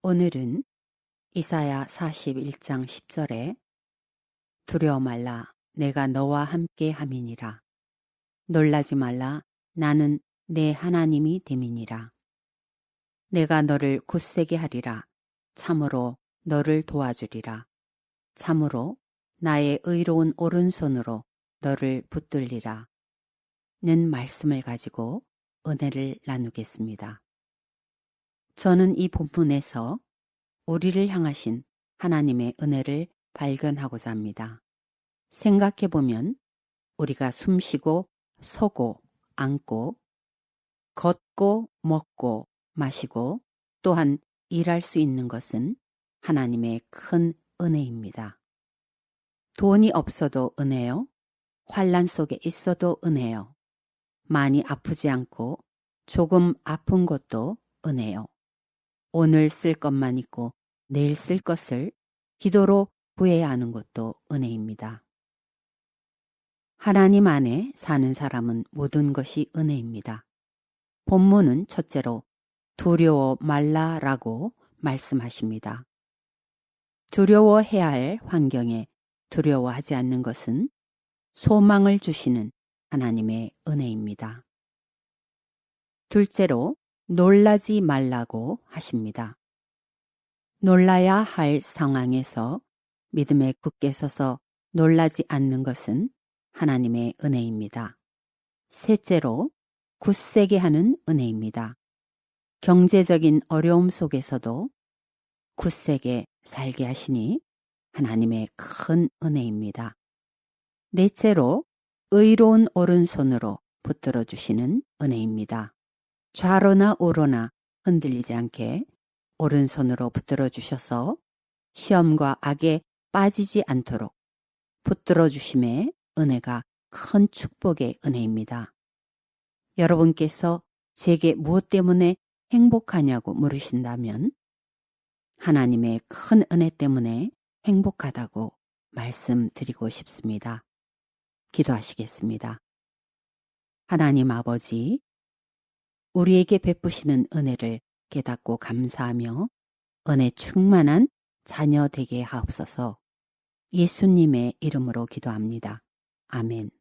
오늘은 이사야 41장 10절에 두려워 말라 내가 너와 함께 함이니라. 놀라지 말라 나는 내 하나님이 됨이니라. 내가 너를 굳세게 하리라 참으로 너를 도와주리라. 참으로 나의 의로운 오른손으로 너를 붙들리라. 는 말씀을 가지고 은혜를 나누겠습니다. 저는 이 본문에서 우리를 향하신 하나님의 은혜를 발견하고자 합니다. 생각해 보면 우리가 숨쉬고 서고 앉고 걷고 먹고 마시고 또한 일할 수 있는 것은 하나님의 큰 은혜입니다. 돈이 없어도 은혜요. 환란 속에 있어도 은혜요. 많이 아프지 않고 조금 아픈 것도 은혜요. 오늘 쓸 것만 있고 내일 쓸 것을 기도로 구해야 하는 것도 은혜입니다. 하나님 안에 사는 사람은 모든 것이 은혜입니다. 본문은 첫째로 두려워 말라라고 말씀하십니다. 두려워해야 할 환경에 두려워하지 않는 것은 소망을 주시는 하나님의 은혜입니다. 둘째로 놀라지 말라고 하십니다. 놀라야 할 상황에서 믿음에 굳게 서서 놀라지 않는 것은 하나님의 은혜입니다. 셋째로 굳세게 하는 은혜입니다. 경제적인 어려움 속에서도 굳세게 살게 하시니 하나님의 큰 은혜입니다. 넷째로 의로운 오른손으로 붙들어 주시는 은혜입니다. 좌로나 우로나 흔들리지 않게 오른손으로 붙들어 주셔서 시험과 악에 빠지지 않도록 붙들어 주심의 은혜가 큰 축복의 은혜입니다. 여러분께서 제게 무엇 때문에 행복하냐고 물으신다면 하나님의 큰 은혜 때문에 행복하다고 말씀드리고 싶습니다. 기도하시겠습니다. 하나님 아버지, 우리에게 베푸시는 은혜를 깨닫고 감사하며 은혜 충만한 자녀 되게 하옵소서 예수님의 이름으로 기도합니다. 아멘.